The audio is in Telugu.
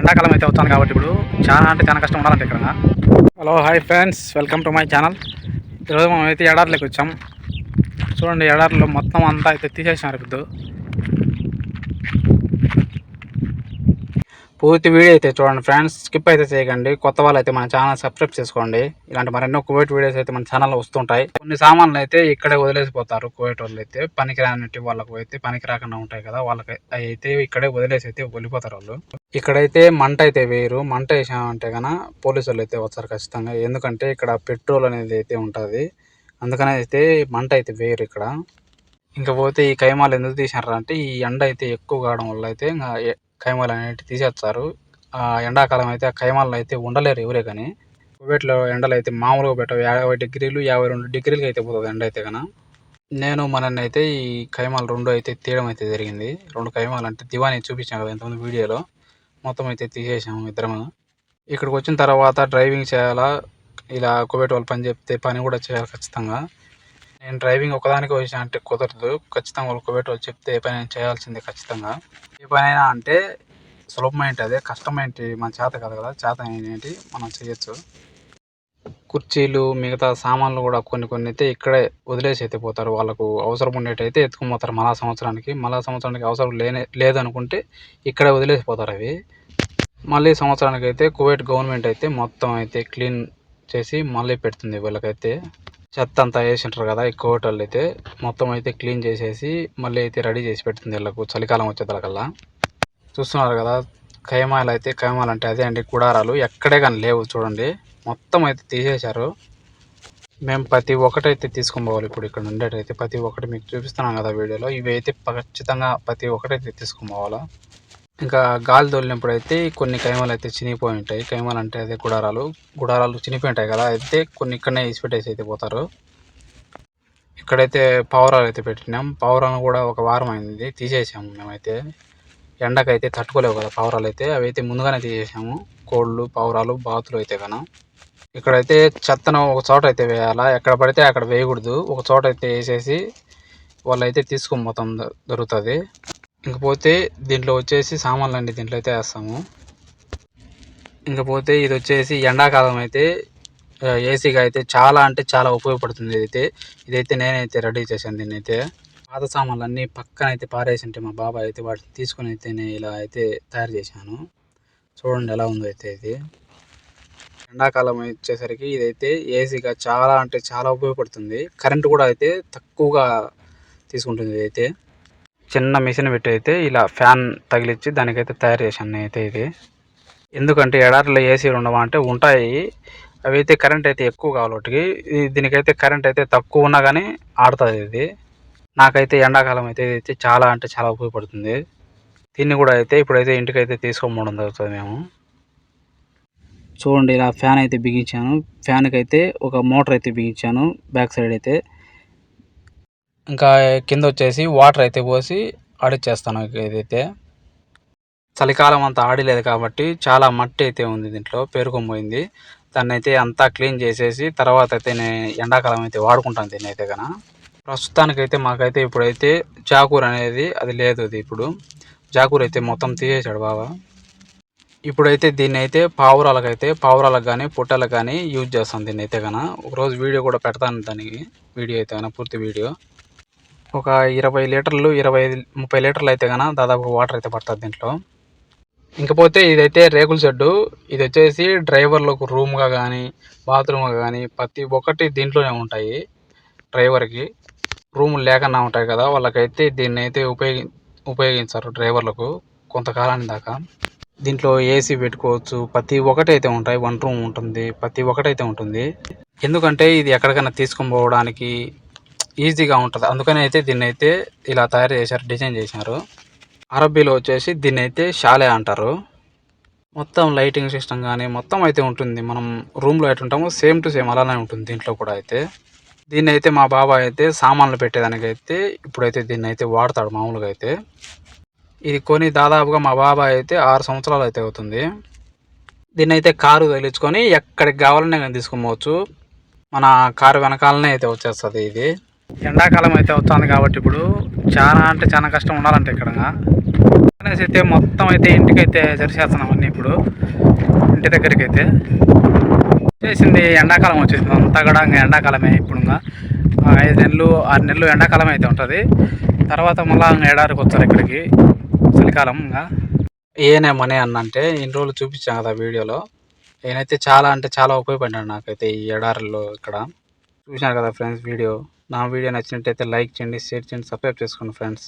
ఎండాకాలం అయితే వచ్చాను కాబట్టి ఇప్పుడు చాలా అంటే చాలా కష్టం ఉండాలంటే ఇక్కడ. Hello hi friends. Welcome to my channel. ఈరోజు మనం అయితే ఎడార్లోకి వచ్చాం. చూడండి ఎడార్లో మొత్తం అంతా అయితే తీసేసినారు ఇప్పుడు. పూర్తి వీడియో అయితే చూడండి ఫ్రెండ్స్. స్కిప్ అయితే చేయకండి. కొత్త వాళ్ళు అయితే మన ఛానల్ సబ్స్క్రైబ్ చేసుకోండి. ఇలాంటి మరెన్నో కువైట్ వీడియోస్ అయితే మన ఛానల్లో వస్తుంటాయి. కొన్ని సామాన్లు అయితే ఇక్కడే వదిలేసిపోతారు. కువైట్ వాళ్ళు అయితే పనికిరాని వాళ్ళకు అయితే పనికి రాకుండా ఉంటాయి కదా. వాళ్ళకి అయితే ఇక్కడే వదిలేసి అయితే వెళ్ళిపోతారు వాళ్ళు. ఇక్కడైతే మంట అయితే వేయరు. మంట వేసామంటే కన పోలీసు వాళ్ళు అయితే వస్తారు ఖచ్చితంగా. ఎందుకంటే ఇక్కడ పెట్రోల్ అనేది అయితే ఉంటుంది. అందుకనే అయితే మంట అయితే వేయరు ఇక్కడ. ఇంకా పోతే ఈ కైమాలు ఎందుకు తీసినారు అంటే ఈ ఎండ అయితే ఎక్కువ కావడం వల్ల అయితే ఇంకా కైమాలు అనేవి తీసేస్తారు. ఆ ఎండాకాలం అయితే ఆ కైమాలను అయితే ఉండలేరు ఎవరే కానీ. కువైట్లో ఎండలు అయితే మామూలుగా పెట్టవు. యాభై డిగ్రీలు యాభై రెండు డిగ్రీలకి అయితే పోతుంది ఎండ అయితే కన నేను మనల్ని అయితే ఈ కైమాలు రెండు అయితే తీయడం అయితే జరిగింది. రెండు కైమాలు అంటే దివాణి చూపించాను కదా ఇంతకుముందు వీడియోలో. మొత్తం అయితే తీసేసాము ఇద్దరము. ఇక్కడికి వచ్చిన తర్వాత డ్రైవింగ్ చేయాలా? ఇలా కువైట్ వాళ్ళు పని చెప్తే పని కూడా చేయాలి ఖచ్చితంగా. నేను డ్రైవింగ్ ఒకదానికి వచ్చిన అంటే కుదరదు. ఖచ్చితంగా వాళ్ళు కువైట్ వాళ్ళు చెప్తే ఏ పని చేయాల్సిందే ఖచ్చితంగా. ఏ పనైనా అంటే సులభమైనది అదే? కష్టమైనది మన చేత కదా కదా? చేత ఏంటి? మనం చేయొచ్చు. కుర్చీలు మిగతా సామాన్లు కూడా కొన్ని కొన్ని అయితే ఇక్కడే వదిలేసి అయితే పోతారు. వాళ్ళకు అవసరం ఉండేటైతే ఎత్తుకుపోతారు మళ్ళా సంవత్సరానికి మళ్ళా సంవత్సరానికి అవసరం లేనే లేదనుకుంటే ఇక్కడే వదిలేసిపోతారు అవి. మళ్ళీ సంవత్సరానికి అయితే కువైట్ గవర్నమెంట్ అయితే మొత్తం అయితే క్లీన్ చేసి మళ్ళీ పెడుతుంది వీళ్ళకైతే. చెత్త అంతా వేసింటారు కదా ఈ కువైట్ వాళ్ళు అయితే. మొత్తం అయితే క్లీన్ చేసేసి మళ్ళీ అయితే రెడీ చేసి పెడుతుంది వీళ్ళకు చలికాలం వచ్చేదానికల్లా చూస్తున్నారు కదా కైమాలు అయితే కైమాలు అంటే అదే అండి గుడారాలు ఎక్కడే కానీ లేవు చూడండి. మొత్తం అయితే తీసేశారు. మేము ప్రతి ఒక్కటి అయితే తీసుకొని పోవాలి ఇప్పుడు ఇక్కడ ఉండేటైతే. ప్రతి ఒక్కటి మీకు చూపిస్తున్నాం కదా వీడియోలో. ఇవి అయితే ఖచ్చితంగా ప్రతి ఒక్కటైతే అయితే తీసుకొని పోవాలా. ఇంకా గాలి తోలినప్పుడు అయితే కొన్ని కైమలు అయితే చినిగిపోయి ఉంటాయి. కైమలు అంటే అదే గుడారాలు. గుడారాలు చినిపోయి ఉంటాయి కదా అయితే కొన్ని ఇక్కడనే ఇసిపెట్టేసి అయితే పోతారు. ఇక్కడైతే పావురాలు అయితే పెట్టినాం. పావురాలు కూడా ఒక వారం అయింది తీసేసాము మేమైతే. ఎండకైతే తట్టుకోలేవు కదా పావురాలు అయితే. అవి అయితే ముందుగానే తీసేసాము. కోళ్ళు పావురాలు బాతులు అయితే కన ఇక్కడైతే చెత్తను ఒక చోట అయితే వేయాలా? ఎక్కడ పడితే అక్కడ వేయకూడదు. ఒక చోట అయితే వేసేసి వాళ్ళు అయితే తీసుకొని పోతాం దొరుకుతుంది. ఇంకపోతే దీంట్లో వచ్చేసి సామాన్లు అండి దీంట్లో అయితే వేస్తాము. ఇంకపోతే ఇది వచ్చేసి ఎండాకాలం అయితే ఏసీగా అయితే చాలా అంటే చాలా ఉపయోగపడుతుంది ఇదైతే. ఇదైతే నేనైతే రెడీ చేశాను దీన్ని అయితే పాత సామాన్లు అన్నీ పక్కన అయితే పారేసి ఉంటే మా బాబాయ్ అయితే వాటిని తీసుకొని అయితే నేను ఇలా అయితే తయారు చేశాను. చూడండి ఎలా ఉందో అయితే ఇది. ఎండాకాలం వచ్చేసరికి ఇదైతే ఏసీగా చాలా అంటే చాలా ఉపయోగపడుతుంది. కరెంటు కూడా అయితే తక్కువగా తీసుకుంటుంది ఇదైతే. చిన్న మిషన్ పెట్టి అయితే ఇలా ఫ్యాన్ తగిలిచ్చి దానికైతే తయారు చేశాను అయితే ఇది. ఎందుకంటే ఎడారిలో ఏసీలు ఉండవా అంటే ఉంటాయి. అవి అయితే కరెంట్ అయితే ఎక్కువ కావాలి దీనికైతే కరెంట్ అయితే తక్కువ ఉన్నా కానీ ఆడుతుంది ఇది. నాకైతే ఎండాకాలం అయితే ఇది చాలా అంటే చాలా ఉపయోగపడుతుంది. దీన్ని కూడా అయితే ఇప్పుడైతే ఇంటికైతే తీసుకోమడం జరుగుతుంది మేము. చూడండి ఇలా ఫ్యాన్ అయితే బిగించాను. ఫ్యాన్కి అయితే ఒక మోటార్ అయితే బిగించాను. బ్యాక్ సైడ్ అయితే ఇంకా కింద వచ్చేసి వాటర్ అయితే పోసి ఆడిచ్చేస్తాను ఇదైతే చలికాలం అంతా ఆడలేదు కాబట్టి చాలా మట్టి అయితే ఉంది దీంట్లో పేరుకొని దాన్ని అయితే అంతా క్లీన్ చేసేసి తర్వాత అయితే నేను ఎండాకాలం అయితే వాడుకుంటాను దీన్ని అయితే కన ప్రస్తుతానికైతే మాకైతే ఇప్పుడైతే చాకూర్ అనేది అది లేదు అది ఇప్పుడు. జాకూర్ అయితే మొత్తం తీసేశాడు బాబా ఇప్పుడైతే దీన్ని అయితే పావురాలకైతే పావురాలకు కానీ పుట్టలకు కానీ యూజ్ చేస్తాను దీన్ని అయితే కన ఒకరోజు వీడియో కూడా పెడతాను దానికి వీడియో అయితే కన పూర్తి వీడియో. ఒక ఇరవై లీటర్లు ఇరవై ముప్పై లీటర్లు అయితే కన దాదాపు వాటర్ అయితే పడుతుంది దీంట్లో. ఇంకపోతే ఇదైతే రేకుల షెడ్డు. ఇది వచ్చేసి డ్రైవర్లకు రూమ్గా కానీ బాత్రూమ్గా కానీ ప్రతి ఒక్కటి దీంట్లోనే ఉంటాయి డ్రైవర్కి. రూములు లేకుండా ఉంటాయి కదా వాళ్ళకైతే దీన్ని అయితే ఉపయోగి ఉపయోగించారు డ్రైవర్లకు కొంతకాలానికి దాకా. దీంట్లో ఏసీ పెట్టుకోవచ్చు. ప్రతి ఒక్కటి అయితే ఉంటాయి. వన్ రూమ్ ఉంటుంది. ప్రతి ఒక్కటి అయితే ఉంటుంది. ఎందుకంటే ఇది ఎక్కడికైనా తీసుకొని పోవడానికి ఈజీగా ఉంటుంది. అందుకని అయితే దీన్ని అయితే ఇలా తయారు చేశారు డిజైన్ చేశారు. అరబీలో వచ్చేసి దీన్ని అయితే షాలే అంటారు. మొత్తం లైటింగ్ సిస్టమ్ కానీ మొత్తం అయితే ఉంటుంది. మనం రూమ్లో ఎటు ఉంటామో సేమ్ టు సేమ్ అలానే ఉంటుంది దీంట్లో కూడా అయితే. దీన్ని అయితే మా బాబాయ్ అయితే సామాన్లు పెట్టేదానికి అయితే ఇప్పుడైతే దీన్ని అయితే వాడతాడు మామూలుగా అయితే. ఇది కొని దాదాపుగా మా బాబాయ్ అయితే ఆరు సంవత్సరాలు అయితే అవుతుంది. దీన్ని అయితే కారు తగిలించుకొని ఎక్కడికి కావాలనే కానీ తీసుకోవచ్చు మన కారు వెనకాలనే అయితే వచ్చేస్తుంది ఇది. ఎండాకాలం అయితే వస్తుంది కాబట్టి ఇప్పుడు చాలా అంటే చాలా కష్టం ఉండాలంటే ఇక్కడ. అనేసి అయితే మొత్తం అయితే ఇంటికైతే అయితే అన్నీ ఇప్పుడు. ఇంటి దగ్గరికి అయితే చేసింది ఎండాకాలం వచ్చేసింది. అంతా కూడా ఇంకా ఎండాకాలమే ఇప్పుడు ఐదు నెలలు ఆరు నెలలు ఎండాకాలం అయితే ఉంటుంది. తర్వాత మళ్ళీ ఇంకా ఎడారికి వస్తారు ఇక్కడికి. చలికాలం ఇంకా. ఏనే మనీ అన్నంటే ఇన్ని రోజులు చూపించాను కదా వీడియోలో. నేనైతే చాలా అంటే చాలా ఉపయోగపడ్డాను నాకైతే ఈ ఎడారిలో ఇక్కడ. చూశాను కదా ఫ్రెండ్స్ వీడియో. నా వీడియో నచ్చినట్టయితే లైక్ చేయండి షేర్ చేయండి సబ్స్క్రైబ్ చేసుకోండి ఫ్రెండ్స్.